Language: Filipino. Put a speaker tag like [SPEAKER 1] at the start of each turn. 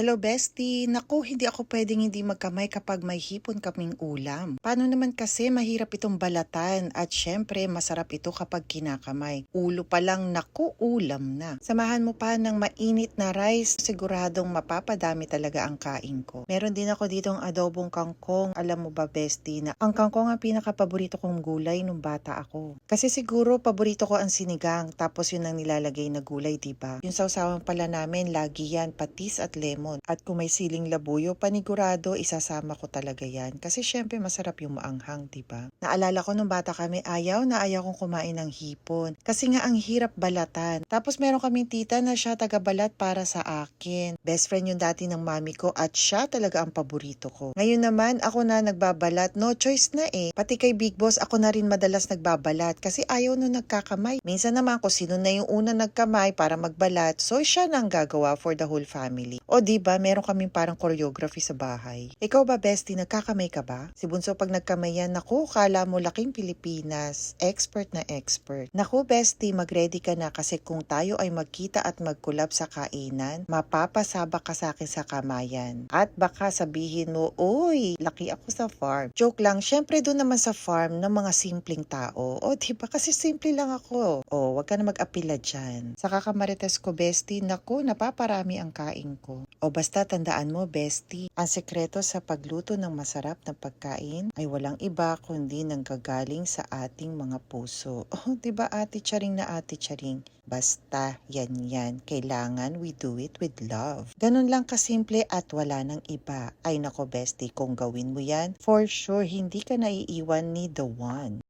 [SPEAKER 1] Hello, bestie. Naku, hindi ako pwedeng hindi magkamay kapag may hipon kaming ulam. Paano naman kasi mahirap itong balatan at syempre masarap ito kapag kinakamay. Ulo pa lang, naku, ulam na. Samahan mo pa ng mainit na rice, siguradong mapapadami talaga ang kain ko. Meron din ako ditong adobong kangkong. Alam mo ba, bestie, na ang kangkong ang pinakapaborito kong gulay nung bata ako. Kasi siguro paborito ko ang sinigang, tapos yun ang nilalagay na gulay, diba? Yung sausawan pala namin, lagi yan, patis at lemon. At kung may siling labuyo, panigurado, isasama ko talaga yan. Kasi syempre masarap yung maanghang, diba? Naalala ko nung bata kami, ayaw na ayaw kong kumain ng hipon. Kasi nga ang hirap balatan. Tapos meron kaming tita na siya taga-balat para sa akin. Best friend yung dati ng mami ko at siya talaga ang paborito ko. Ngayon naman, ako na nagbabalat. No choice na eh. Pati kay Big Boss, ako na rin madalas nagbabalat kasi ayaw nung nagkakamay. Minsan naman kung sino na yung una nagkamay para magbalat, so siya na ang gagawa for the whole family. O di ba meron kaming parang choreography sa bahay. Ikaw ba, bestie, nagkakamay ka ba? Si Bunso pag nagkamay yan, naku, kala mo laking Pilipinas. Expert na expert. Naku, bestie, mag-ready ka na kasi kung tayo ay magkita at magkulab sa kainan, mapapasabak ka sa akin sa kamayan. At baka sabihin mo, uy, laki ako sa farm. Joke lang, syempre doon naman sa farm ng mga simpleng tao. O, diba? Kasi simple lang ako. O, wag ka na mag-apila dyan. Sa kakamarites ko, bestie, naku, napaparami ang kain ko. O basta tandaan mo, bestie, ang sekreto sa pagluto ng masarap na pagkain ay walang iba kundi nanggagaling sa ating mga puso. Oh, 'di ba ate charing na ate charing? Basta, yan yan. Kailangan we do it with love. Ganun lang kasimple at wala nang iba. Ay nako bestie, kung gawin mo yan, for sure hindi ka naiiwan ni the one.